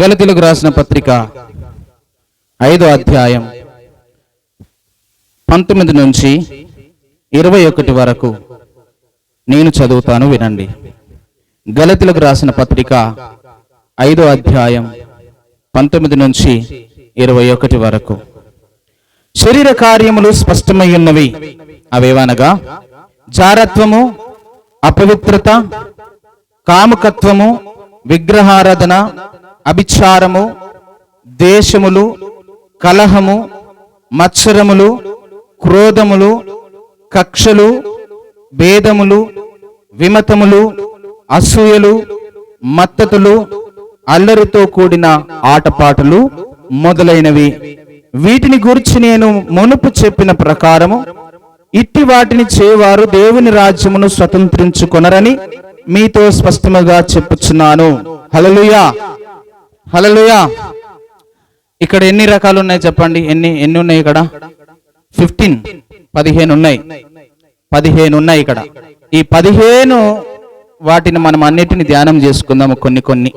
గలతీలకు రాసిన పత్రిక ఐదో అధ్యాయం పంతొమ్మిది నుంచి ఇరవై ఒకటి వరకు నేను చదువుతాను వినండి. గలతీలకు రాసిన పత్రిక ఐదో అధ్యాయం పంతొమ్మిది నుంచి ఇరవై ఒకటి వరకు. శరీర కార్యములు స్పష్టమై ఉన్నవి అవేవనగా జారత్వము అపవిత్రత కాముకత్వము విగ్రహారాధన అభిచారము దేశములు కలహము మత్సరములు క్రోధములు కక్షలు భేదములు విమతములు అసూయలు మత్తతులు అల్లరితో కూడిన ఆటపాటలు మొదలైనవి. వీటిని గురించి నేను మునుపు చెప్పిన ప్రకారము ఇట్టి వాటిని చేవారు దేవుని రాజ్యమును స్వతంత్రించుకొనరని మీతో స్పష్టముగా చెప్పుచున్నాను. హలలుయా హలలుయా ఇక్కడ ఎన్ని రకాలు ఉన్నాయి చెప్పండి? ఎన్ని ఎన్ని ఉన్నాయి ఇక్కడ? ఫిఫ్టీన్. పదిహేను ఉన్నాయి. పదిహేను ఉన్నాయి ఇక్కడ. ఈ పదిహేను వాటిని మనం అన్నిటిని ధ్యానం చేసుకుందాము కొన్ని కొన్ని.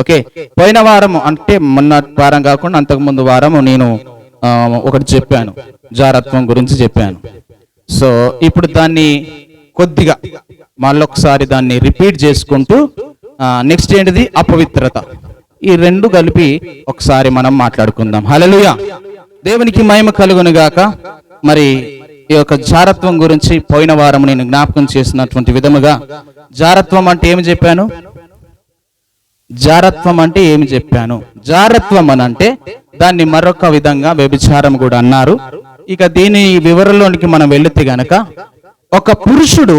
ఓకే? పోయిన వారం అంటే మొన్న వారం కాకుండా అంతకుముందు వారము నేను ఒకటి చెప్పాను. జారత్వం గురించి చెప్పాను. సో ఇప్పుడు దాన్ని కొద్దిగా మళ్ళొకసారి దాన్ని రిపీట్ చేసుకుంటూ నెక్స్ట్ ఏంటిది? అపవిత్రత. ఈ రెండు కలిపి ఒకసారి మనం మాట్లాడుకుందాం. హల్లెలూయా. దేవునికి మహిమ కలుగును గాక. మరి ఈ యొక్క జారత్వం గురించి పోయిన వారం నేను జ్ఞాపకం చేసినటువంటి విధముగా జారత్వం అంటే ఏమి చెప్పాను? జారత్వం అంటే ఏమి చెప్పాను? జారత్వం అని అంటే దాన్ని మరొక విధంగా వ్యభిచారం కూడా అన్నారు. ఇక దీని వివరంలోనికి మనం వెళితే గనక ఒక పురుషుడు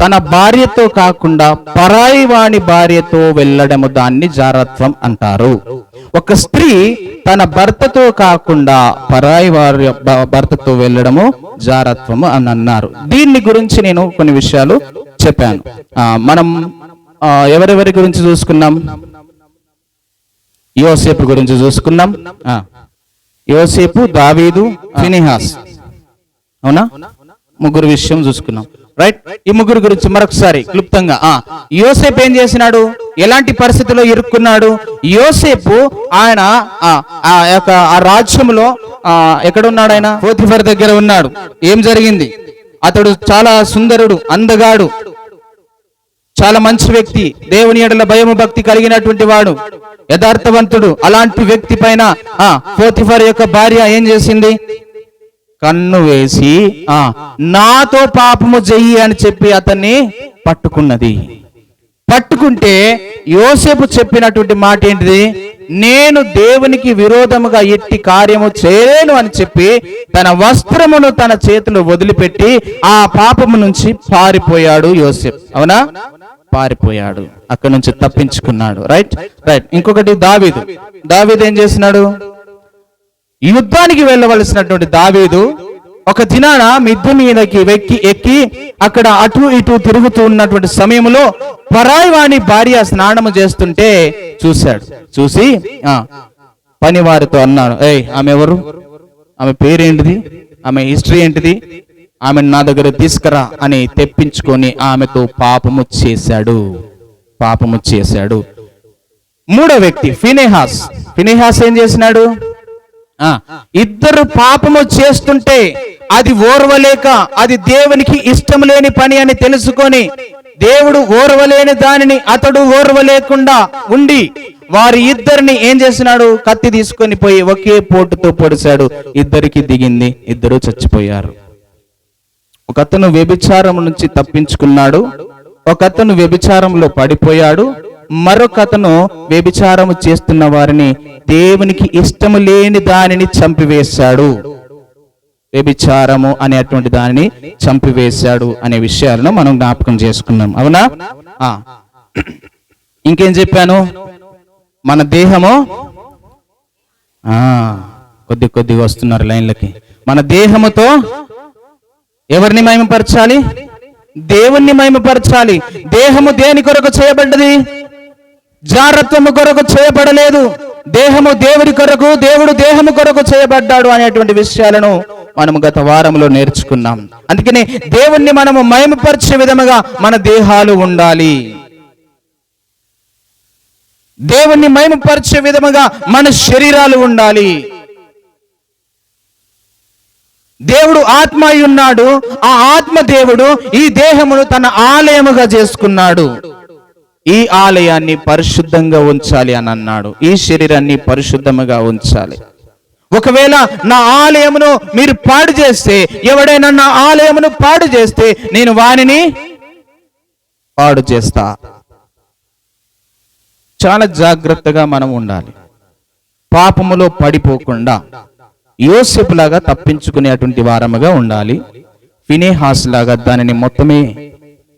తన భార్యతో కాకుండా పరాయి వాణి భార్యతో వెళ్ళడము దాన్ని జారత్వం అంటారు. ఒక స్త్రీ తన భర్తతో కాకుండా పరాయి వారి భర్తతో వెళ్ళడము జారత్వము అని అన్నారు. దీన్ని గురించి నేను కొన్ని విషయాలు చెప్పాను. మనం ఎవరెవరి గురించి చూసుకున్నాం? యోసేపు గురించి చూసుకున్నాం. యోసేపు దావీదు ఫినిహాస్. అవునా? ముగ్గురు విషయం చూసుకున్నాం. రైట్ ఈ ముగ్గురు గురించి మరొకసారి క్లుప్తంగా. ఆ యోసేపు ఏం చేసినాడు? ఎలాంటి పరిస్థితిలో ఇరుక్కున్నాడు? యోసేపు ఆయన ఆ ఆ యొక్క ఆ రాజ్యంలో ఆ ఎక్కడ ఉన్నాడు ఆయన? పోతిఫర్ దగ్గర ఉన్నాడు. ఏం జరిగింది? అతడు చాలా సుందరుడు అందగాడు. చాలా మంచి వ్యక్తి. దేవుని ఎడల భయము భక్తి కలిగినటువంటి వాడు. యథార్థవంతుడు. అలాంటి వ్యక్తి పైన ఆ పోతిఫర్ యొక్క భార్య ఏం చేసింది? కన్ను వేసి ఆ నాతో పాపము చెయ్యి అని చెప్పి అతన్ని పట్టుకున్నది. పట్టుకుంటే యోసేపు చెప్పినటువంటి మాట ఏంటిది? నేను దేవునికి విరోధముగా ఎట్టి కార్యము చేయలేను అని చెప్పి తన వస్త్రమును తన చేతులు వదిలిపెట్టి ఆ పాపము నుంచి పారిపోయాడు యోసేపు. అవునా? పారిపోయాడు. అక్కడి నుంచి తప్పించుకున్నాడు. రైట్? రైట్. ఇంకొకటి దావీదు. దావీదు ఏం చేసినాడు యుద్ధానికి వెళ్ళవలసినటువంటి దావీదు ఒక దినాన మిద్దు మీదకి వెక్కి ఎక్కి అక్కడ అటు ఇటు తిరుగుతూ ఉన్నటువంటి సమయంలో పరాయివాణి భార్య స్నానము చేస్తుంటే చూశాడు. చూసి ఆ పని వారితో అన్నాడు ఏయ్ ఆమె ఎవరు? ఆమె పేరేంటిది? ఆమె హిస్టరీ ఏంటిది? ఆమె నా దగ్గర తీసుకురా అని తెప్పించుకొని ఆమెతో పాపము చేశాడు. పాపము చేశాడు. మూడో వ్యక్తి ఫినేహాస్. ఫినేహాస్ ఏం చేసినాడు? ఇద్దరు పాపము చేస్తుంటే అది ఓర్వలేక అది దేవునికి ఇష్టం లేని పని అని తెలుసుకొని దేవుడు ఓర్వలేని దానిని అతడు ఓర్వలేకుండా ఉండి వారి ఇద్దరిని ఏం చేసినాడు? కత్తి తీసుకొని పోయి ఒకే పోటుతో పొడిచాడు. ఇద్దరికి దిగింది ఇద్దరు చచ్చిపోయారు. ఒక అతను వ్యభిచారం నుంచి తప్పించుకున్నాడు ఒక అతను వ్యభిచారంలో పడిపోయాడు మరొక అతను వ్యభిచారము చేస్తున్న వారిని దేవునికి ఇష్టము లేని దానిని చంపివేశాడు. వ్యభిచారము అనేటువంటి దానిని చంపివేశాడు అనే విషయాలను మనం జ్ఞాపకం చేసుకున్నాం. అవునా? ఇంకేం చెప్పాను? మన దేహము? ఆ కొద్ది కొద్దిగా వస్తున్నారు లైన్లకి. మన దేహముతో ఎవరిని మహిమపరచాలి? దేవుణ్ణి మహిమపరచాలి. దేహము దేని కొరకు చేయబడ్డది? జాగ్రత్తము కొరకు చేయబడలేదు. దేహము దేవుడి కొరకు దేవుడు దేహము కొరకు చేయబడ్డాడు అనేటువంటి విషయాలను మనము గత వారంలో నేర్చుకున్నాం. అందుకనే దేవుణ్ణి మనము మహిమపరిచే విధముగా మన దేహాలు ఉండాలి. దేవుణ్ణి మహిమపరిచే విధముగా మన శరీరాలు ఉండాలి. దేవుడు ఆత్మ అయి ఉన్నాడు ఆ ఆత్మ దేవుడు ఈ దేహమును తన ఆలయముగా చేసుకున్నాడు. ఈ ఆలయాన్ని పరిశుద్ధంగా ఉంచాలి అని అన్నాడు. ఈ శరీరాన్ని పరిశుద్ధముగా ఉంచాలి. ఒకవేళ నా ఆలయమును మీరు పాడు చేస్తే ఎవడైనా నా ఆలయమును పాడు చేస్తే నేను వానిని పాడు చేస్తా. చాలా జాగ్రత్తగా మనం ఉండాలి. పాపములో పడిపోకుండా యోసెపు లాగా తప్పించుకునేటువంటి వారముగా ఉండాలి. ఫినేహాస్ లాగా దానిని మొత్తమే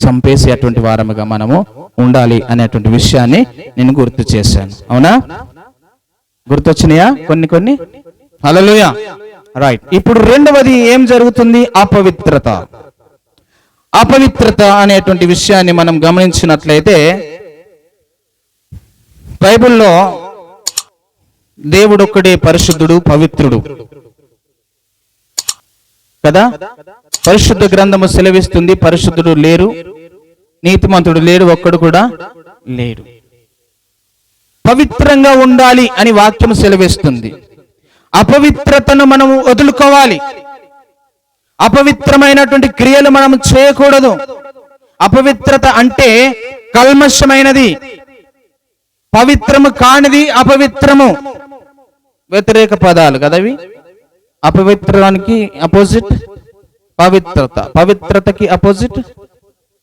చంపేసేటువంటి వారముగా మనము ఉండాలి అనేటువంటి విషయాన్ని నేను గుర్తు చేశాను. అవునా? గుర్తొచ్చినాయా? కొన్ని కొన్ని? హల్లెలూయా. రైట్ ఇప్పుడు రెండవది ఏం జరుగుతుంది? అపవిత్రత. అపవిత్రత అనేటువంటి విషయాన్ని మనం గమనించినట్లయితే బైబిల్లో దేవుడు ఒక్కడే పరిశుద్ధుడు పవిత్రుడు. కదా? పరిశుద్ధ గ్రంథము సెలవిస్తుంది పరిశుద్ధుడు లేరు. నీతిమంతుడు లేడు ఒక్కడు కూడా లేడు. పవిత్రంగా ఉండాలి అని వాక్యం సెలవిస్తుంది. అపవిత్రతను మనం వదులుకోవాలి. అపవిత్రమైనటువంటి క్రియలు మనం చేయకూడదు. అపవిత్రత అంటే కల్మషమైనది. పవిత్రము కానిది అపవిత్రము. వ్యతిరేక పదాలు కదవి అపవిత్రానికి అపోజిట్ పవిత్రత. పవిత్రతకి అపోజిట్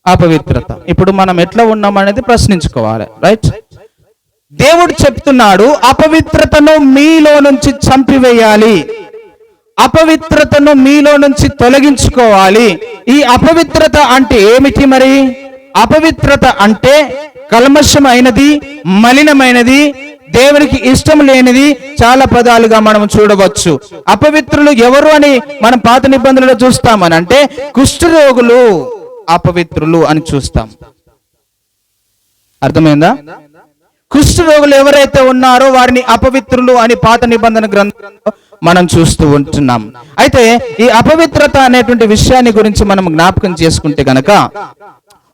అపవిత్రత. ఇప్పుడు మనం ఎట్లా ఉన్నాం అనేది ప్రశ్నించుకోవాలి. రైట్ దేవుడు చెప్తున్నాడు అపవిత్రతను మీలో నుంచి చంపివేయాలి. అపవిత్రతను మీలో నుంచి తొలగించుకోవాలి. ఈ అపవిత్రత అంటే ఏమిటి మరి? అపవిత్రత అంటే కల్మషమైనది మలినమైనది దేవునికి ఇష్టం లేనిది చాలా పదాలుగా మనం చూడవచ్చు. అపవిత్రులు ఎవరు అని మనం పాత నిబంధనలు చూస్తామని అంటే కుష్ఠరోగులు. అపవిత్రులు అని చూస్తాం. అర్థమైందా? కుష్ఠరోగులు ఎవరైతే ఉన్నారో వారిని అపవిత్రులు అని పాత నిబంధన గ్రంథంలో మనం చూస్తూ ఉంటున్నాం. అయితే ఈ అపవిత్రత అనేటువంటి విషయాన్ని గురించి మనం జ్ఞాపకం చేసుకుంటే గనక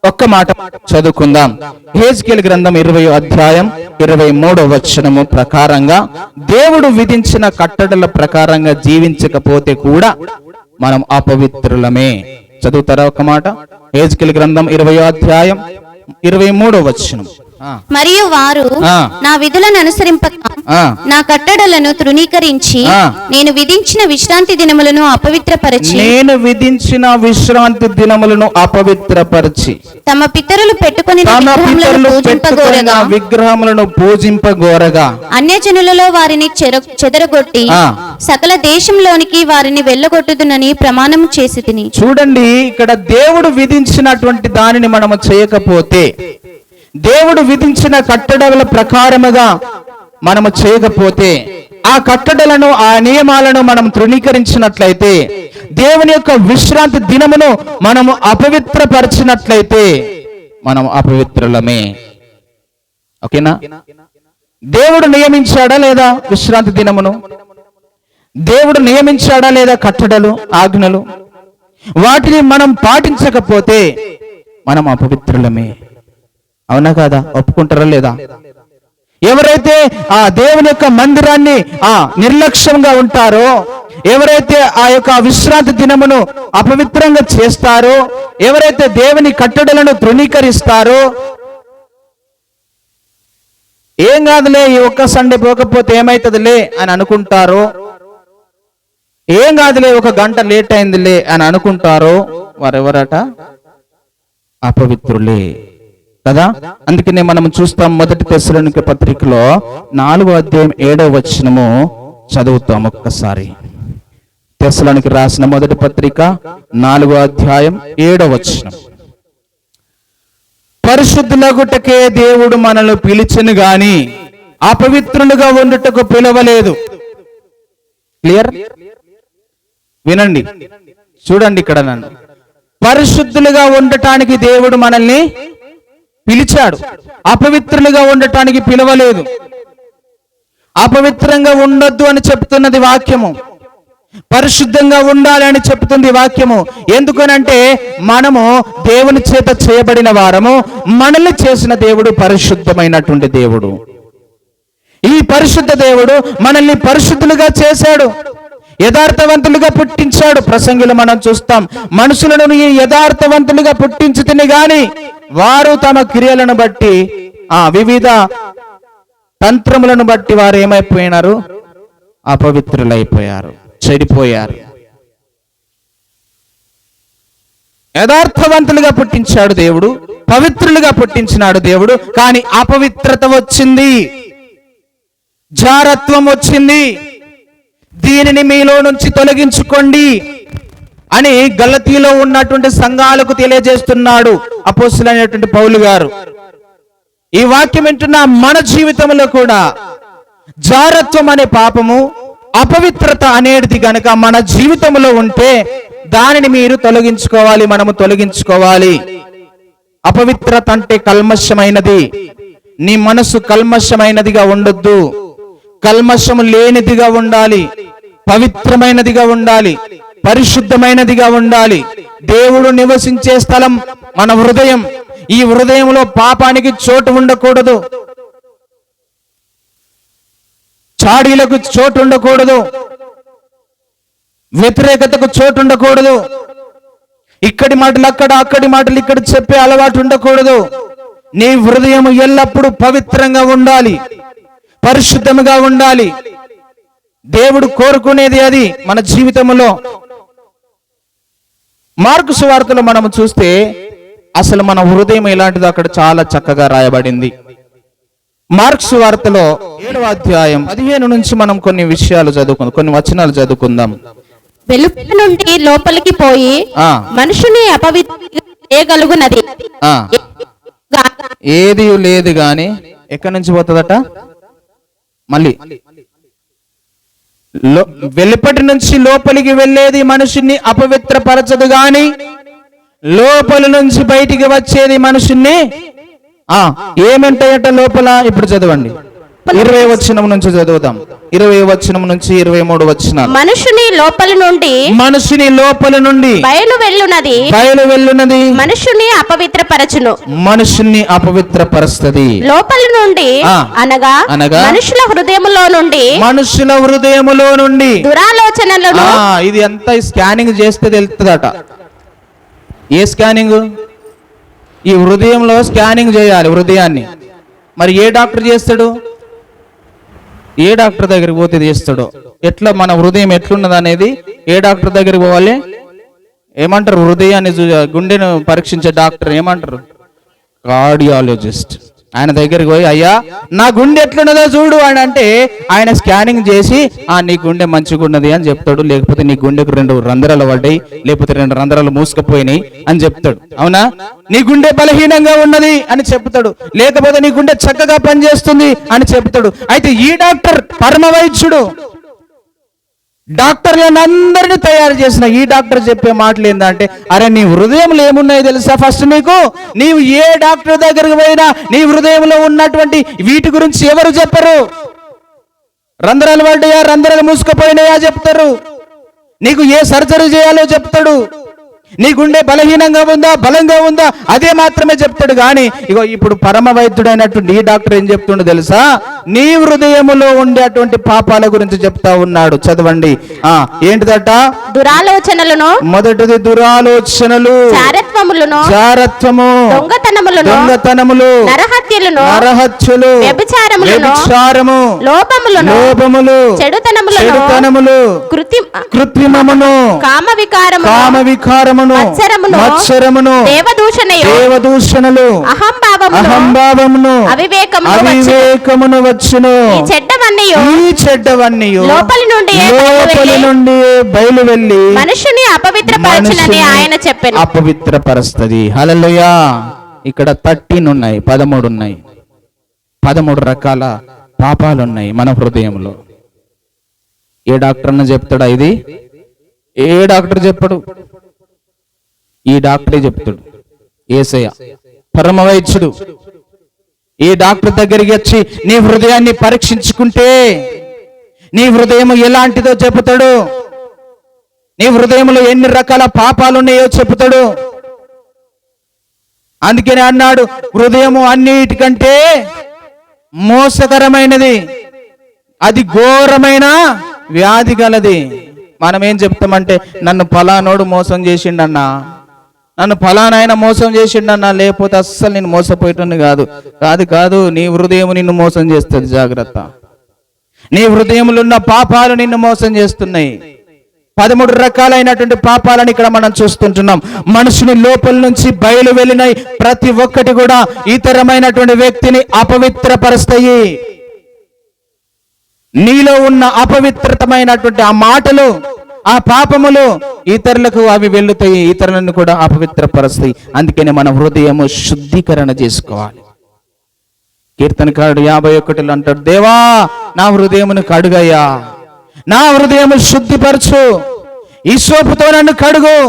ఒక్క మాట చదువుకుందాం. హేజ్కేల్ గ్రంథం ఇరవై అధ్యాయం ఇరవై మూడో వచనము ప్రకారంగా దేవుడు విధించిన కట్టడల ప్రకారంగా జీవించకపోతే కూడా మనం అపవిత్రులమే. చదువుతారా ఒక మాట? ఏజ్కిల్ గ్రంథం ఇరవై అధ్యాయం ఇరవై మూడో వచనం. మరియు వారు. నా విధులను అనుసరింపక నా కట్టడలను తృణీకరించి. నేను విధించిన విశ్రాంతి దినములను అపవిత్రపరచి నేను విధించిన విశ్రాంతి దినములను అపవిత్రపరిచి తమ పితరులు పెట్టుకొని విగ్రహములను పూజింపగోరగా అన్యజనులలో వారిని చెదరగొట్టి. సకల దేశంలోనికి వారిని వెళ్ళగొట్టుదునని ప్రమాణం చేసి చూడండి ఇక్కడ దేవుడు విధించినటువంటి దానిని మనము చేయకపోతే దేవుడు విధించిన కట్టడల ప్రకారముగా మనము చేయకపోతే ఆ కట్టడలను ఆ నియమాలను మనం తృణీకరించినట్లయితే దేవుని యొక్క విశ్రాంతి దినమును మనము అపవిత్రపరిచినట్లయితే మనం అపవిత్రులమే. ఓకేనా? దేవుడు నియమించాడా లేదా విశ్రాంతి దినమును? దేవుడు నియమించాడా లేదా కట్టడలు ఆజ్ఞలు? వాటిని మనం పాటించకపోతే మనం అపవిత్రులమే. అవునా కాదా? ఒప్పుకుంటారా లేదా? ఎవరైతే ఆ దేవుని యొక్క మందిరాన్ని ఆ నిర్లక్ష్యంగా ఉంటారో ఎవరైతే ఆ యొక్క విశ్రాంతి దినమును అపవిత్రంగా చేస్తారో ఎవరైతే దేవుని కట్టడలను తృణీకరిస్తారో ఏం కాదులే ఈ ఒక్క సండే పోకపోతే ఏమైతుందిలే అని అనుకుంటారో ఏం కాదులే ఒక గంట లేట్ అయిందిలే అని అనుకుంటారో వారెవరట? అపవిత్రులే. కదా? అందుకనే మనం చూస్తాం మొదటి తెశలోనిక పత్రికలో నాలుగో అధ్యాయం ఏడవ వచనము చదువుతాం ఒక్కసారి. తెశలోనికి రాసిన మొదటి పత్రిక నాలుగో అధ్యాయం ఏడవ వచనం. పరిశుద్ధులగుటకే దేవుడు మనల్ని పిలిచను గాని అపవిత్రులుగా ఉండుటకు పిలవలేదు. క్లియర్? వినండి. చూడండి ఇక్కడ నన్ను. పరిశుద్ధులుగా ఉండటానికి దేవుడు మనల్ని పిలిచాడు. అపవిత్రులుగా ఉండటానికి పిలవలేదు. అపవిత్రంగా ఉండొద్దు అని చెప్తున్నది వాక్యము. పరిశుద్ధంగా ఉండాలి అని చెప్తుంది వాక్యము. ఎందుకనంటే మనము దేవుని చేత చేయబడిన వారము. మనల్ని చేసిన దేవుడు పరిశుద్ధమైనటువంటి దేవుడు. ఈ పరిశుద్ధ దేవుడు మనల్ని పరిశుద్ధులుగా చేశాడు. యథార్థవంతులుగా పుట్టించాడు. ప్రసంగిలు మనం చూస్తాం. మనుషులను ఈ యథార్థవంతులుగా పుట్టించుతుని గాని వారు తమ క్రియలను బట్టి ఆ వివిధ తంత్రములను బట్టి వారు ఏమైపోయినారు? అపవిత్రులైపోయారు చెడిపోయారు. యథార్థవంతులుగా పుట్టించాడు దేవుడు పవిత్రులుగా పుట్టించినాడు దేవుడు కానీ అపవిత్రత వచ్చింది. జారత్వం వచ్చింది. దీనిని మీలో నుంచి తొలగించుకోండి. అని గలతీలో ఉన్నటువంటి సంఘాలకు తెలియజేస్తున్నాడు అపోస్తులైనటువంటి పౌలు గారు. ఈ వాక్యం వింటున్న మన జీవితంలో కూడా జారత్వం అనే పాపము అపవిత్రత అనేది గనక మన జీవితంలో ఉంటే దానిని మీరు తొలగించుకోవాలి మనము తొలగించుకోవాలి. అపవిత్రత అంటే కల్మషమైనది. నీ మనసు కల్మషమైనదిగా ఉండొద్దు. కల్మషము లేనిదిగా ఉండాలి. పవిత్రమైనదిగా ఉండాలి. పరిశుద్ధమైనదిగా ఉండాలి. దేవుడు నివసించే స్థలం మన హృదయం. ఈ హృదయంలో పాపానికి చోటు ఉండకూడదు. చాడీలకు చోటు ఉండకూడదు. వ్యతిరేకతకు చోటు ఉండకూడదు. ఇక్కడి మాటలు అక్కడ అక్కడి మాటలు ఇక్కడ చెప్పే అలవాటు ఉండకూడదు. నీ హృదయం ఎల్లప్పుడూ పవిత్రంగా ఉండాలి. పరిశుద్ధముగా ఉండాలి. దేవుడు కోరుకునేది అది మన జీవితంలో. మార్కు సువార్తలో మనము చూస్తే అసలు మన హృదయం ఎలాంటిదో అక్కడ చాలా చక్కగా రాయబడింది. మార్క్స్ వార్తలో ఏడవ అధ్యాయం పదిహేను నుంచి మనం కొన్ని విషయాలు చదువుకుందాం కొన్ని వచనాలు చదువుకుందాం. వెలుపల నుండి లోపలికి పోయి మనుషుని అపవిత్ర చేయగలుగునది. ఆ. ఏది లేదు గాని ఎక్కడి నుంచి పోతుందట? మళ్ళీ. వెలుపటి నుంచి లోపలికి వెళ్ళేది మనుషుని అపవిత్రపరచదు గాని లోపల నుంచి బయటికి వచ్చేది మనుషుణ్ణి ఆ ఏమంటాయట లోపల? ఇప్పుడు చదవండి. ఇరవై వచనం నుంచి చదువుదాం. ఇరవై వచనం నుంచి ఇరవై మూడు వచనాలు. మనుషుని లోపల నుండి మనుషుని లోపల నుండి బయలు వెళ్ళునది. బయలు వెళ్ళున్నది మనుషుని అపవిత్రపరచును. మనుషుణ్ణి అపవిత్రపరుస్తది. లోపల నుండి. అనగా అనగా మనుషుల హృదయములో నుండి మనుషుల హృదయములో నుండి. దురాలోచనలను ఆ ఇది అంతా స్కానింగ్ చేస్తే తెలుస్తుందట ఏ స్కానింగ్? ఈ హృదయంలో స్కానింగ్ చేయాలి హృదయాన్ని. మరి ఏ డాక్టర్ చేస్తాడు? ఏ డాక్టర్ దగ్గరికి పోతే తీస్తాడో ఎట్లా మన హృదయం ఎట్లున్నది అనేది ఏ డాక్టర్ దగ్గరికి పోవాలి? ఏమంటారు? హృదయాన్ని గుండెను పరీక్షించే డాక్టర్ ఏమంటారు? కార్డియాలజిస్ట్. ఆయన దగ్గరికి పోయి అయ్యా నా గుండె ఎట్లున్నదో చూడు అని అంటే ఆయన స్కానింగ్ చేసి ఆ నీ గుండె మంచిగా ఉన్నది అని చెప్తాడు. లేకపోతే నీ గుండెకు రెండు రంధ్రాలు పడ్డాయి లేకపోతే రెండు రంధ్రాలు మూసుకుపోయినాయి అని చెప్తాడు. అవునా? నీ గుండె బలహీనంగా ఉన్నది అని చెప్తాడు. లేకపోతే నీ గుండె చక్కగా పనిచేస్తుంది అని చెప్తాడు. అయితే ఈ డాక్టర్ పరమ వైద్యుడు డాక్టర్లను అందరినీ తయారు చేసిన ఈ డాక్టర్ చెప్పే మాటలు ఏంటంటే అరే నీ హృదయంలో ఏమున్నాయో తెలుసా ఫస్ట్ నీకు? నీవు ఏ డాక్టర్ దగ్గరికి పోయినా నీ హృదయంలో ఉన్నటువంటి వీటి గురించి ఎవరు చెప్పరు? రంధ్రాలు పడ్డాయా? రంధ్రాలు మూసుకుపోయినాయా చెప్తారు. నీకు ఏ సర్జరీ చేయాలో చెప్తాడు. నీ గుండె బలహీనంగా ఉందా బలంగా ఉందా? అదే మాత్రమే చెప్తాడు. కానీ ఇగో ఇప్పుడు పరమ వైద్యుడైనటువంటి ఈ డాక్టర్ ఏం చెప్తుండో తెలుసా? నీ హృదయములో ఉండేటువంటి పాపాల గురించి చెప్తా ఉన్నాడు. చదవండి. ఆ ఏంటిదట? దురాలోచనలను మొదటిది దురాలోచనలు. చారత్వములను జారత్వము దొంగతనములను దొంగతనములు. నరహత్యలను నరహత్యులు. వ్యభిచారములను వ్యభిచారము. లోపములను లోపములు. చెడుతనములను చెడుతనములు. కృతి కృత్రిమమును. కామ వికారము కామ వికారమును మత్సరమును, మత్సరమును. దేవదూషణయు దేవదూషణలు. అహంభావమును అహంభావమును. అవివేకమును. అవివేకమును వచ్చును? ఈ చెడ్డవన్నీ లోపలి నుండి లోపలి నుండి బయలు వెళ్ళి? మనుషుని అపవిత్రపరచునని ఆయన చెప్పాను అపవిత్రపరుస్తది. హల్లెలూయా! ఇక్కడ థర్టీన్ ఉన్నాయి పదమూడు ఉన్నాయి పదమూడు రకాల పాపాలు ఉన్నాయి మన హృదయంలో. ఏ డాక్టర్ అన్న చెప్తాడా ఇది? ఏ డాక్టర్ చెప్పడు? ఈ డాక్టరే చెప్తాడు. ఏసయ్య పరమ వైద్యుడు ఈ డాక్టర్ దగ్గరికి వచ్చి నీ హృదయాన్ని పరీక్షించుకుంటే నీ హృదయం ఎలాంటిదో చెబుతాడు? నీ హృదయంలో ఎన్ని రకాల పాపాలు ఉన్నాయో చెబుతాడు? అందుకని అన్నాడు హృదయము అన్నిటికంటే మోసకరమైనది. అది ఘోరమైన వ్యాధి గలది. మనం ఏం చెప్తామంటే నన్ను ఫలానోడు మోసం చేసిండన్నా. నన్ను ఫలానాయన మోసం చేసిండు అన్న లేకపోతే అస్సలు నేను మోసపోయేటోని కాదు. కాదు కాదు నీ హృదయం నిన్ను మోసం చేస్తుంది జాగ్రత్త. నీ హృదయంలో ఉన్న పాపాలు నిన్ను మోసం చేస్తున్నాయి. పదమూడు రకాలైనటువంటి పాపాలను ఇక్కడ మనం చూస్తుంటున్నాం. మనుషుని లోపల నుంచి బయలు వెళ్ళినాయి. ప్రతి ఒక్కటి కూడా ఇతరమైనటువంటి వ్యక్తిని అపవిత్రపరుస్తాయి. నీలో ఉన్న అపవిత్రతమైనటువంటి ఆ మాటలు ఆ పాపములు ఇతరులకు అవి వెళ్ళుతాయి ఇతరులను కూడా అపవిత్రపరుస్తాయి. అందుకనే మన హృదయము శుద్ధీకరణ చేసుకోవాలి. కీర్తనకారుడు యాభై ఒకటిలో అంటాడు దేవా నా హృదయమును కడుగయ్యా. నా హృదయము శుద్ధిపరచు. ఈ సోపుతో నన్ను కడుగు.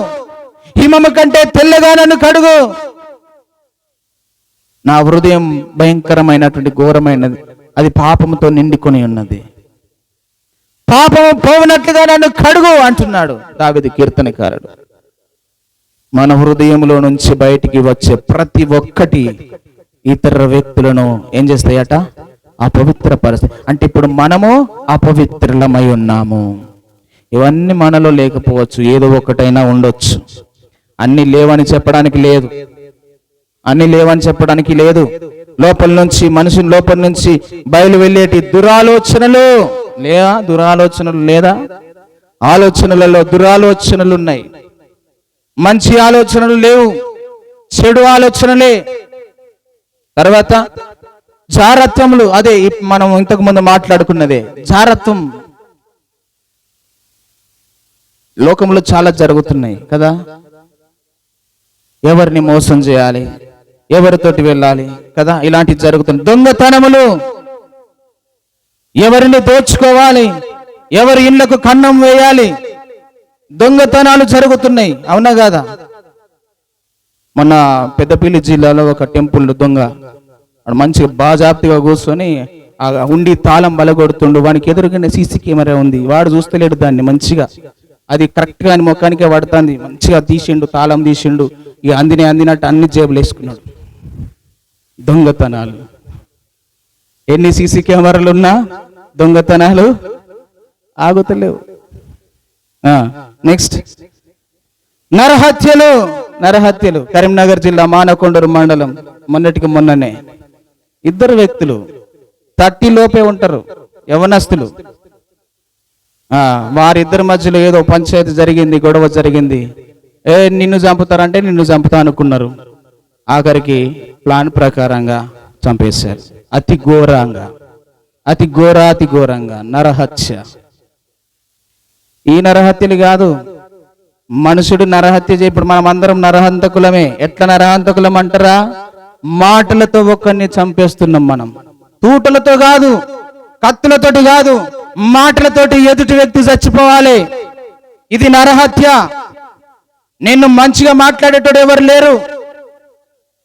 హిమము కంటే తెల్లగా నన్ను కడుగు. నా హృదయం భయంకరమైనటువంటి ఘోరమైనది. అది పాపముతో నిండుకొని ఉన్నది. పాపము పోవునట్లుగా నన్ను కడుగు అంటున్నాడు దావిది కీర్తనకారుడు. మన హృదయంలో నుంచి బయటికి వచ్చే ప్రతి ఒక్కటి ఇతర వ్యక్తులను ఏం చేస్తాయట? అపవిత్ర పరిస్థితి అంటే ఇప్పుడు మనము అపవిత్రులమై ఉన్నాము. ఇవన్నీ మనలో లేకపోవచ్చు ఏదో ఒకటైనా ఉండొచ్చు. అన్ని లేవని చెప్పడానికి లేదు. అన్ని లేవని చెప్పడానికి లేదు. లోపల నుంచి మనిషిని లోపల నుంచి బయలు వెళ్ళేటి దురాలోచనలు. లేదా దురాలోచనలు లేదా ఆలోచనలలో దురాలోచనలు ఉన్నాయి. మంచి ఆలోచనలు లేవు చెడు ఆలోచనలే. తర్వాత జారత్వములు అదే మనం ఇంతకు ముందు మాట్లాడుకున్నదే జారత్వం. లోకంలో చాలా జరుగుతున్నాయి కదా. ఎవరిని మోసం చేయాలి? ఎవరితోటి వెళ్ళాలి కదా? ఇలాంటివి జరుగుతుంది దొంగతనములు. ఎవరిని దోచుకోవాలి? ఎవరి ఇళ్ళకు కన్నం వేయాలి? దొంగతనాలు జరుగుతున్నాయి. అవునా కాదా? మొన్న పెద్దపల్లి జిల్లాలో ఒక టెంపుల్ దొంగ మంచి మంచిగా బాజాప్తిగా కూర్చొని ఉండి తాళం బలగొడుతుండు వానికి ఎదురుగానే సీసీ కెమెరా ఉంది. వాడు చూస్తలేడు దాన్ని మంచిగా. అది కరెక్ట్గా ముఖానికే పడుతుంది. మంచిగా తీసిండు తాళం తీసిండు. ఇక అందిని అందినట్టు అన్ని జేబులు వేసుకున్నాడు. దొంగతనాలు. ఎన్ని సీసీ కెమెరాలు ఉన్నా దొంగతనాలు ఆగుతలేవు. నెక్స్ట్ నరహత్యలు నరహత్యలు. కరీంనగర్ జిల్లా మానకొండూరు మండలం మొన్నటికి మొన్ననే. ఇద్దరు వ్యక్తులు థర్టీ లోపే ఉంటారు యవనస్తులు. వారిద్దరి మధ్యలో ఏదో పంచాయతీ జరిగింది గొడవ జరిగింది. ఏ నిన్ను చంపుతారంటే నిన్ను చంపుతా అనుకున్నారు. ఆఖరికి ప్లాన్ ప్రకారంగా చంపేశారు. అతి ఘోరంగా. అతి ఘోరాతి ఘోరంగా నరహత్య. ఈ నరహత్యలు కాదు మనుషుడు నరహత్య చేయ ఇప్పుడు మనం అందరం నరహంతకులమే. ఎట్లా నరహంతకులం అంటారా? మాటలతో ఒకరిని చంపేస్తున్నాం మనం. తూటలతో కాదు కత్తులతోటి కాదు మాటలతోటి ఎదుటి వ్యక్తి చచ్చిపోవాలి. ఇది నరహత్య. నిన్ను మంచిగా మాట్లాడేటోడు ఎవరు లేరు?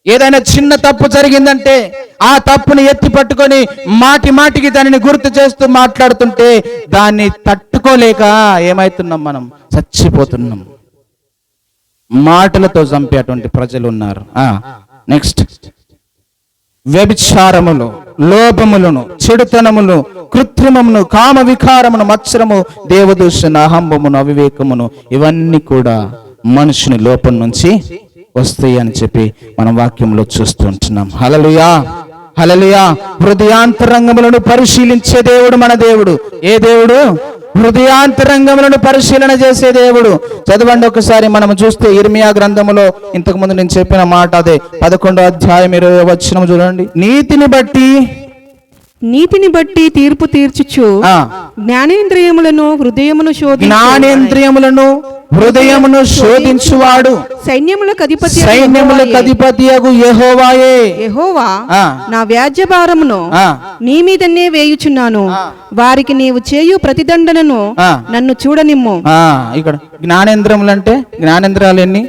ఏదైనా చిన్న తప్పు జరిగిందంటే ఆ తప్పుని ఎత్తి పట్టుకొని మాటి మాటికి దానిని గుర్తు చేస్తూ మాట్లాడుతుంటే దాన్ని తట్టుకోలేక ఏమైతున్నాం మనం? చచ్చిపోతున్నాం. మాటలతో చంపేటువంటి ప్రజలు ఉన్నారు నెక్స్ట్ వ్యభిచారములు లోభములను చెడుతనమును కృత్రిమమును కామ వికారమును మత్సరము దేవదూషణ అహంబమును అవివేకమును ఇవన్నీ కూడా మనుషుని లోపం నుంచి వస్తాయి అని చెప్పి మనం వాక్యంలో చూస్తుంటున్నాం. హలలుయా హలలుయా హృదయాంతరంగములను పరిశీలించే దేవుడు మన దేవుడు. ఏ దేవుడు? హృదయాంతరంగములను పరిశీలన చేసే దేవుడు. చదవండి ఒకసారి మనం చూస్తే ఇర్మియా గ్రంథములో ఇంతకు ముందు నేను చెప్పిన మాట అదే. పదకొండో అధ్యాయం ఇరవై వచ్చిన చూడండి. నీతిని బట్టి నీతిని బట్టి తీర్పు తీర్చుచు జ్ఞానేంద్రియములను హృదయమును శోధి జ్ఞానేంద్రియములను హృదయమును శోధించువాడు. సైన్యములకు అధిపతి సైన్యములకు అధిపతియగు యెహోవాయే. యెహోవా. నా వ్యాజ్య భారమును. నీ మీదనే వేయుచున్నాను. వారికి నీవు చేయు ప్రతిదండనను. నన్ను చూడనిమ్ము. ఇక్కడ జ్ఞానేంద్రములు అంటే జ్ఞానేంద్రాలు ఎన్ని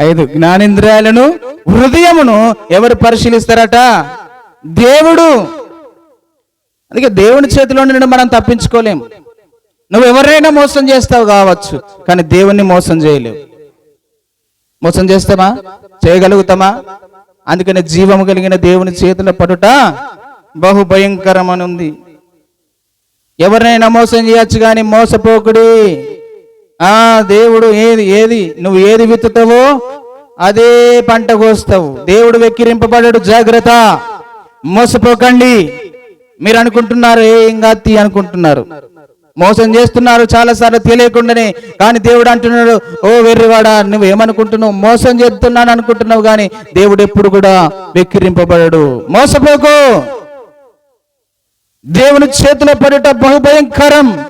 ఐదు. జ్ఞానేంద్రియాలను హృదయమును ఎవరు పరిశీలిస్తారట? దేవుడు. అందుకే దేవుని చేతిలో నుండి మనం తప్పించుకోలేం. నువ్వు ఎవరైనా మోసం చేస్తావు కావచ్చు కానీ దేవుణ్ణి మోసం చేయలేవు. మోసం చేస్తామా? చేయగలుగుతామా? అందుకని జీవము కలిగిన దేవుని చేతిలో పడుట బహు భయంకరమని ఉంది ఎవరినైనా మోసం చేయొచ్చు కానీ మోసపోకుడి. ఆ దేవుడు ఏది ఏది నువ్వు ఏది విత్తుతావో అదే పంట కోస్తావు. దేవుడు వెక్కిరింపబడడు జాగ్రత్త. మోసపోకండి. మీరు అనుకుంటున్నారు ఏం కాత్తి అనుకుంటున్నారు. మోసం చేస్తున్నారు చాలా సార్లు తెలియకుండానే. కానీ దేవుడు అంటున్నాడు ఓ వెర్రివాడా నువ్వు ఏమనుకుంటున్నావు? మోసం చేస్తున్నాను అనుకుంటున్నావు కానీ దేవుడు ఎప్పుడు కూడా వెక్కిరింపబడడు. మోసపోకు. దేవుని చేతిలో పడుట బహుభయంకరం.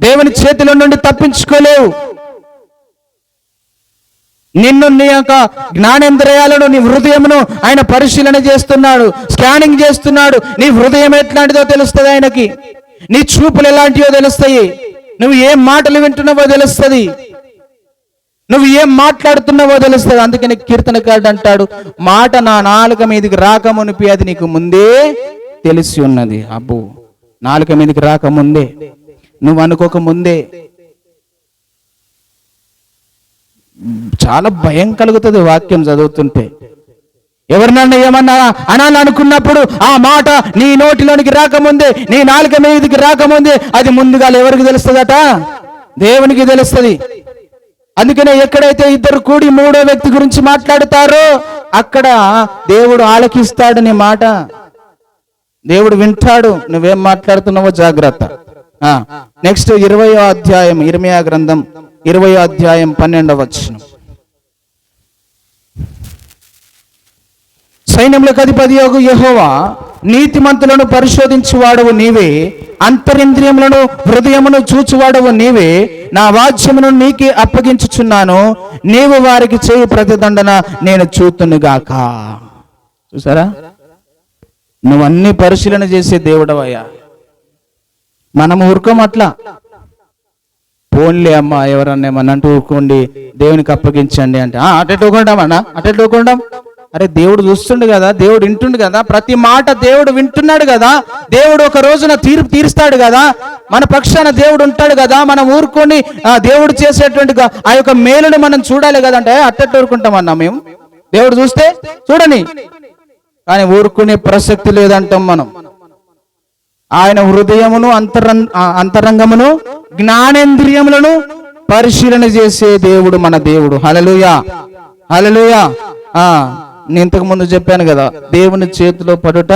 దేవుని చేతిలో నుండి తప్పించుకోలేవు. నిన్ను నీ యొక్క జ్ఞానేంద్రియాలను నీ హృదయమును ఆయన పరిశీలన చేస్తున్నాడు స్కానింగ్ చేస్తున్నాడు. నీ హృదయం ఎట్లాంటిదో తెలుస్తుంది ఆయనకి. నీ చూపులు ఎలాంటివో తెలుస్తాయి. నువ్వు ఏం మాటలు వింటున్నావో తెలుస్తుంది. నువ్వు ఏం మాట్లాడుతున్నావో తెలుస్తుంది. అందుకని కీర్తనకారుడు అంటాడు మాట నా నాలుక మీదకి రాకమునిపి అది నీకు ముందే తెలిసి ఉన్నది. అబ్బో నాలుక మీదకి రాకముందే నువ్వు అనుకోక ముందే. చాలా భయం కలుగుతుంది వాక్యం చదువుతుంటే. ఎవరినన్నా ఏమన్నా అనాలి అనుకున్నప్పుడు ఆ మాట నీ నోటిలోనికి రాకముందే నీ నాలుక మీదకి రాకముందే అది ముందుగా ఎవరికి తెలుస్తుందట? దేవునికి తెలుస్తుంది. అందుకనే ఎక్కడైతే ఇద్దరు కూడి మూడో వ్యక్తి గురించి మాట్లాడుతారో అక్కడ దేవుడు ఆలకిస్తాడు నీ మాట. దేవుడు వింటాడు నువ్వేం మాట్లాడుతున్నావో జాగ్రత్త. నెక్స్ట్ ఇరవయో అధ్యాయం ఇర్మియా గ్రంథం ఇరవై అధ్యాయం పన్నెండవ వచనం. సైన్యములకు అధిపతి యోగు యహోవా నీతిమంతులను పరిశోధించువాడవు నీవే అంతరింద్రియములను హృదయమును చూచువాడవు నీవే నా వాద్యమును నీకే అప్పగించుచున్నాను నీవు వారికి చేయి ప్రతిదండన నేను చూతునుగాక చూసారా? నువ్వన్నీ పరిశీలన చేసే దేవుడవయ్యా. మనం ఊరుకోం అట్లా. పోన్లే అమ్మ ఎవరన్నా ఏమన్నా అంటూ ఊరుకోండి దేవునికి అప్పగించండి అంటే "ఆ, అటెట్ ఊరుకుంటాం అన్న అటెట్ ఊరుకుంటాం అరే దేవుడు చూస్తుండు కదా దేవుడు వింటుండు కదా ప్రతి మాట దేవుడు వింటున్నాడు కదా దేవుడు ఒక రోజున తీర్పు తీరుస్తాడు కదా మన పక్షాన దేవుడు ఉంటాడు కదా మనం ఊరుకొని దేవుడు చేసేటువంటి ఆ యొక్క మేలును మనం చూడాలి కదా అంటే అట్టట్టు ఊరుకుంటామన్నా మేము. దేవుడు చూస్తే చూడని. కానీ ఊరుకునే ప్రసక్తి లేదంటాం మనం. ఆయన హృదయమును అంతరం అంతరంగమును జ్ఞానేంద్రియములను పరిశీలన చేసే దేవుడు మన దేవుడు. హలలుయా హలలుయా ఆ నేను ఇంతకు ముందు చెప్పాను కదా దేవుని చేతిలో పడుట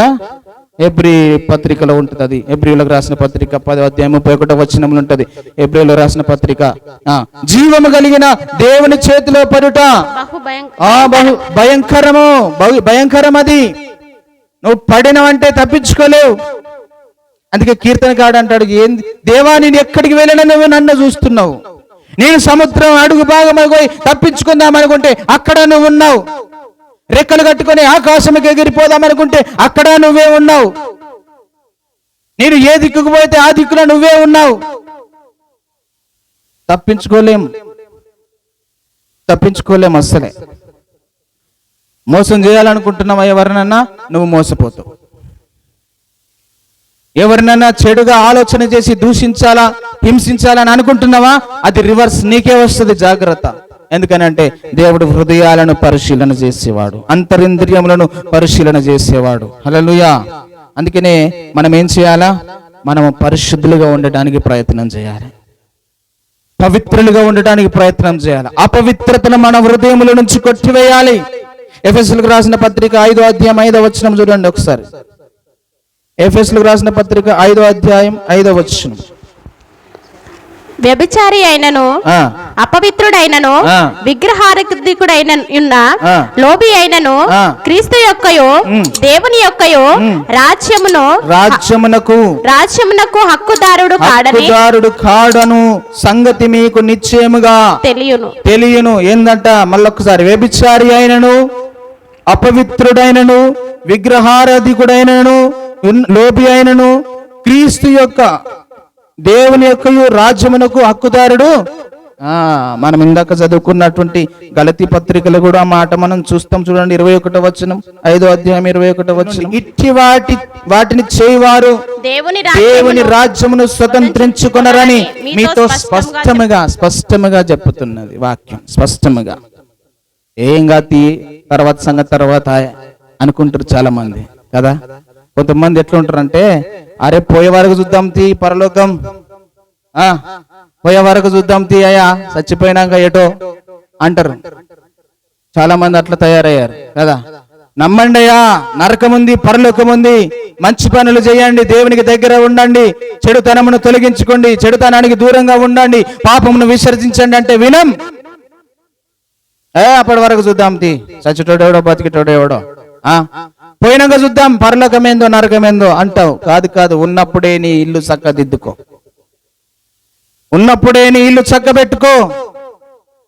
ఎబ్రి పత్రికలో ఉంటుంది. అది ఎబ్రిలో రాసిన పత్రిక పది అధ్యాయం ముప్పై ఒకటో వచనములు ఉంటది. ఎబ్రిలో రాసిన పత్రిక. ఆ జీవము కలిగిన దేవుని చేతిలో పడుట. బహు భయం ఆ బహు భయంకరము. బహు భయంకరం అది నువ్వు పడినవంటే తప్పించుకోలేవు. అందుకే కీర్తనకాడు అంటాడు ఏంది దేవా నేను ఎక్కడికి వెళ్ళినా నువ్వు నన్ను చూస్తున్నావు. నేను సముద్రం అడుగు భాగం పోయి తప్పించుకుందాం అనుకుంటే అక్కడ నువ్వు ఉన్నావు. రెక్కలు కట్టుకొని ఆకాశంకి ఎగిరిపోదాం అనుకుంటే అక్కడ నువ్వే ఉన్నావు. నేను ఏ దిక్కుకు పోతే ఆ దిక్కున నువ్వే ఉన్నావు. తప్పించుకోలేం. తప్పించుకోలేం అస్సలే. మోసం చేయాలనుకుంటున్నావు ఎవరినన్నా? నువ్వు మోసపోతావు. ఎవరినైనా చెడుగా ఆలోచన చేసి దూషించాలా హింసించాలని అనుకుంటున్నావా? అది రివర్స్ నీకే వస్తుంది జాగ్రత్త. ఎందుకనంటే దేవుడు హృదయాలను పరిశీలన చేసేవాడు అంతరింద్రియములను పరిశీలన చేసేవాడు. హలలుయా అందుకనే మనం ఏం చేయాలా? మనం పరిశుద్ధులుగా ఉండటానికి ప్రయత్నం చేయాలి. పవిత్రులుగా ఉండటానికి ప్రయత్నం చేయాలి. అపవిత్రతను మన హృదయముల నుంచి కొట్టివేయాలి. ఎఫ్ఎస్ఎల్కి రాసిన పత్రిక ఐదో అధ్యాయం ఐదో వచనం చూడండి ఒకసారి. ఎఫ్ఎస్లకు రాసిన పత్రిక ఐదో అధ్యాయం ఐదో వచనం వ్యభిచారి అయినను అపవిత్రుడైనను. విగ్రహారధికుడైన ఉన్న. లోబి అయినను. క్రీస్తు యొక్కయో. దేవుని యొక్కయో రాజ్యమును రాజ్యమునకు రాజ్యమునకు హక్కుదారుడు కాడని హక్కుదారుడు కాడను సంగతి మీకు నిశ్చయముగా తెలియను తెలియను ఏందంట మళ్ళొక్కసారి వ్యభిచారి అయినను అపవిత్రుడైనను విగ్రహారాధికుడైనను లోబి అయినను క్రీస్తు యొక్క దేవుని యొక్క రాజ్యమునకు హక్కుదారుడు. ఆ మనం ఇందాక చదువుకున్నటువంటి గలతి పత్రికలు కూడా ఆ మాట మనం చూస్తాం చూడండి ఇరవై ఒకటో వచనం ఐదో అధ్యాయం ఇరవై ఒకటో వచనం. ఇట్టి వాటి వాటిని చేయవారు దేవుని దేవుని రాజ్యమును స్వతంత్రించుకొనరని మీతో స్పష్టముగా స్పష్టముగా చెప్పుతున్నది వాక్యం స్పష్టముగా. ఏం కాతి తర్వాత సంగతి తర్వాత అనుకుంటారు చాలా మంది కదా? కొంతమంది ఎట్లా ఉంటారంటే అరే పోయే వరకు చూద్దాం తీ పరలోకం. ఆ పోయే వరకు చూద్దాం తీ అయ్యా చచ్చిపోయినాక ఏటో అంటారు. చాలా మంది అట్లా తయారయ్యారు కదా? నమ్మండి అయ్యా నరకం ఉంది పరలోకం ఉంది. మంచి పనులు చేయండి దేవునికి దగ్గర ఉండండి. చెడుతనమును తొలగించుకోండి చెడుతనానికి దూరంగా ఉండండి. పాపమును విసర్జించండి అంటే వినం. ఏ అప్పటి వరకు చూద్దాం తీ. చచ్చేటోడెవడో బతికేటోడెవడో ఆ? పోయినాక చూద్దాం పరలోకమేందో నరకమేందో అంటావు. కాదు కాదు ఉన్నప్పుడే నీ ఇల్లు చక్కదిద్దుకో. ఉన్నప్పుడే నీ ఇల్లు చక్కబెట్టుకో.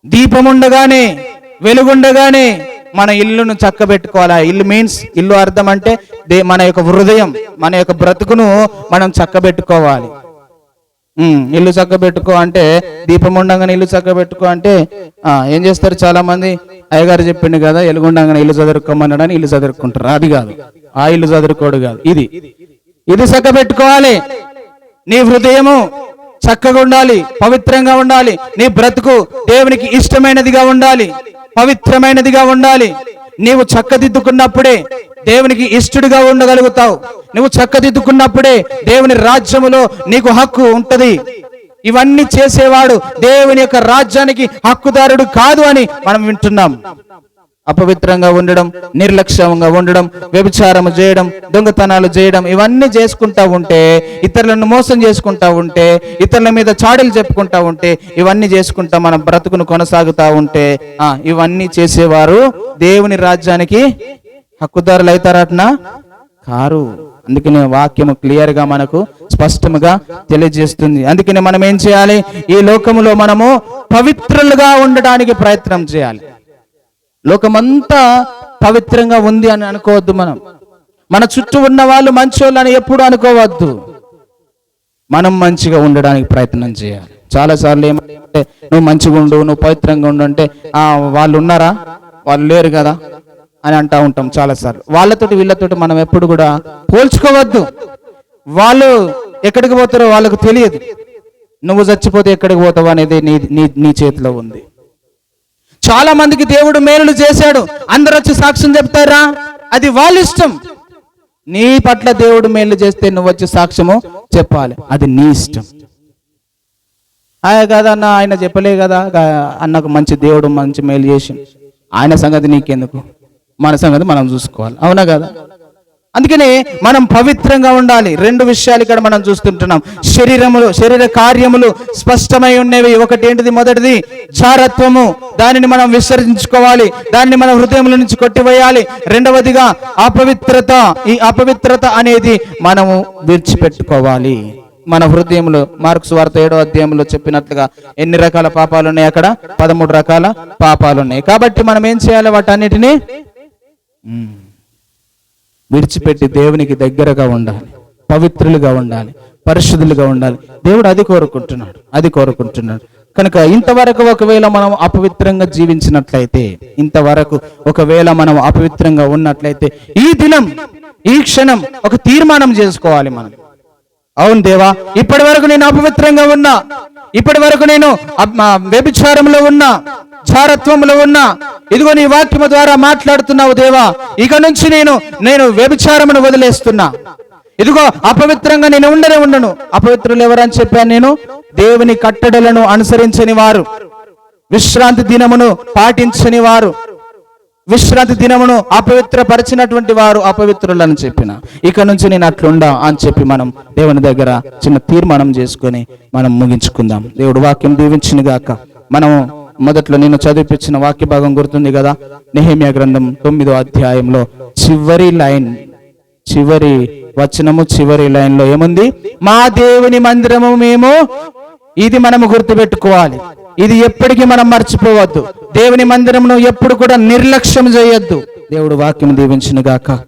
దీపం ఉండగానే వెలుగుండగానే మన ఇల్లును చక్కబెట్టుకోవాలి. ఇల్లు మీన్స్ ఇల్లు అర్థం అంటే దే మన యొక్క హృదయం మన యొక్క బ్రతుకును మనం చక్కబెట్టుకోవాలి. ఇల్లు చక్కబెట్టుకో అంటే దీపం ఉండగానే ఇల్లు చక్కబెట్టుకో అంటే ఆ, ఏం చేస్తారు చాలా మంది అయ్యగారు చెప్పిండు కదా ఎలుగుండగానే ఇల్లు చదువుకోమన్నాడని ఇల్లు చదువుకుంటారు అది కాదు. ఆ ఇల్లు చదువుకోడు కాదు. ఇది. ఇది చక్కబెట్టుకోవాలి నీ హృదయము చక్కగా ఉండాలి పవిత్రంగా ఉండాలి నీ బ్రతుకు దేవునికి ఇష్టమైనదిగా ఉండాలి పవిత్రమైనదిగా ఉండాలి. నీవు చక్కదిద్దుకున్నప్పుడే దేవునికి ఇష్టడిగా ఉండగలుగుతావు. నువ్వు చక్కదిద్దుకున్నప్పుడే దేవుని రాజ్యములో నీకు హక్కు ఉంటది. ఇవన్నీ చేసేవాడు దేవుని యొక్క రాజ్యానికి హక్కుదారుడు కాదు అని మనం వింటున్నాం. అపవిత్రంగా ఉండడం నిర్లక్ష్యంగా ఉండడం వ్యభిచారము చేయడం దొంగతనాలు చేయడం ఇవన్నీ చేసుకుంటా ఉంటే ఇతరులను మోసం చేసుకుంటా ఉంటే ఇతరుల మీద చాడీలు చెప్పుకుంటా ఉంటే ఇవన్నీ చేసుకుంటా మనం బ్రతుకును కొనసాగుతా ఉంటే ఆ ఇవన్నీ చేసేవారు దేవుని రాజ్యానికి హక్కుదారులు అవుతారటనా? కారు. అందుకనే వాక్యము క్లియర్గా మనకు స్పష్టముగా తెలియజేస్తుంది. అందుకనే మనం ఏం చేయాలి? ఈ లోకములో మనము పవిత్రులుగా ఉండడానికి ప్రయత్నం చేయాలి. లోకమంతా పవిత్రంగా ఉంది అని అనుకోవద్దు మనం. మన చుట్టూ ఉన్న వాళ్ళు మంచోళ్ళు అని ఎప్పుడు అనుకోవద్దు. మనం మంచిగా ఉండడానికి ప్రయత్నం చేయాలి. చాలా సార్లు ఏమంటే నువ్వు మంచిగా ఉండు నువ్వు పవిత్రంగా ఉండు అంటే ఆ వాళ్ళు ఉన్నారా? వాళ్ళు లేరు కదా? అని అంటా ఉంటాం చాలా సార్లు వాళ్ళతోటి వీళ్ళతోటి మనం ఎప్పుడు కూడా పోల్చుకోవద్దు. వాళ్ళు ఎక్కడికి పోతారో వాళ్ళకు తెలియదు. నువ్వు చచ్చిపోతే ఎక్కడికి పోతావు? అనేది నీ నీ నీ చేతిలో ఉంది. చాలా మందికి దేవుడు మేలులు చేశాడు. అందరు వచ్చి సాక్ష్యం చెప్తారా? అది వాళ్ళ ఇష్టం. నీ పట్ల దేవుడు మేలు చేస్తే నువ్వు వచ్చి సాక్ష్యము చెప్పాలి. అది నీ ఇష్టం. ఆయన కదా అన్న ఆయన చెప్పలే కదా అన్నకు మంచి దేవుడు మంచి మేలు చేసి ఆయన సంగతి నీకెందుకు? మన సంగతి మనం చూసుకోవాలి. అవునా కదా? అందుకని మనం పవిత్రంగా ఉండాలి. రెండు విషయాలు ఇక్కడ మనం చూస్తుంటున్నాం. శరీరములు శరీర కార్యములు స్పష్టమై ఉన్నవి. ఒకటి ఏంటిది? మొదటిది చారత్వము దానిని మనం విసర్జించుకోవాలి. దానిని మన హృదయముల నుంచి కొట్టివేయాలి. రెండవదిగా అపవిత్రత. ఈ అపవిత్రత అనేది మనము విడిచిపెట్టుకోవాలి. మన హృదయంలో మార్క్స్ వార్త ఏడో అధ్యాయంలో చెప్పినట్లుగా ఎన్ని రకాల పాపాలు ఉన్నాయి అక్కడ? పదమూడు రకాల పాపాలు ఉన్నాయి. కాబట్టి మనం ఏం చేయాలి వాటన్నిటిని? విడిచిపెట్టి దేవునికి దగ్గరగా ఉండాలి. పవిత్రులుగా ఉండాలి. పరిశుద్ధులుగా ఉండాలి. దేవుడు అది కోరుకుంటున్నాడు. అది కోరుకుంటున్నాడు. కనుక ఇంతవరకు ఒకవేళ మనం అపవిత్రంగా జీవించినట్లయితే ఇంతవరకు ఒకవేళ మనం అపవిత్రంగా ఉన్నట్లయితే ఈ దినం ఈ క్షణం ఒక తీర్మానం చేసుకోవాలి మనం. అవును దేవా ఇప్పటి వరకు నేను అపవిత్రంగా ఉన్నా ఇప్పటి వరకు నేను వ్యభిచారంలో ఉన్నా చారత్వంలో ఉన్న ఇదిగో నీ వాక్యము ద్వారా మాట్లాడుతున్నావు దేవా. ఇక నుంచి నేను నేను వ్యభిచారమును వదిలేస్తున్నా. ఇదిగో అపవిత్రంగా నేను ఉండనే ఉండను. అపవిత్రులు ఎవరని చెప్పాను నేను? దేవుని కట్టడలను అనుసరించని వారు. విశ్రాంతి దినమును పాటించని వారు. విశ్రాంతి దినమును అపవిత్రపరిచినటువంటి వారు అపవిత్రులని చెప్పిన. ఇక నుంచి నేను అట్లుండా అని చెప్పి మనం దేవుని దగ్గర చిన్న తీర్మానం చేసుకొని మనం ముగించుకుందాం. దేవుడు వాక్యం దీవించిన గాక మనం మొదట్లో నేను చదివిపించిన వాక్య భాగం గుర్తుంది కదా? నెహేమియా గ్రంథం తొమ్మిదో అధ్యాయంలో. చివరి లైన్ చివరి వచనము చివరి లైన్లో ఏముంది? మా దేవుని మందిరము మేము ఇది మనము గుర్తుపెట్టుకోవాలి. ఇది ఎప్పటికీ మనం మర్చిపోవద్దు. దేవుని మందిరమును ఎప్పుడు కూడా నిర్లక్ష్యం చేయొద్దు. దేవుడు వాక్యం దీవించిన గాక.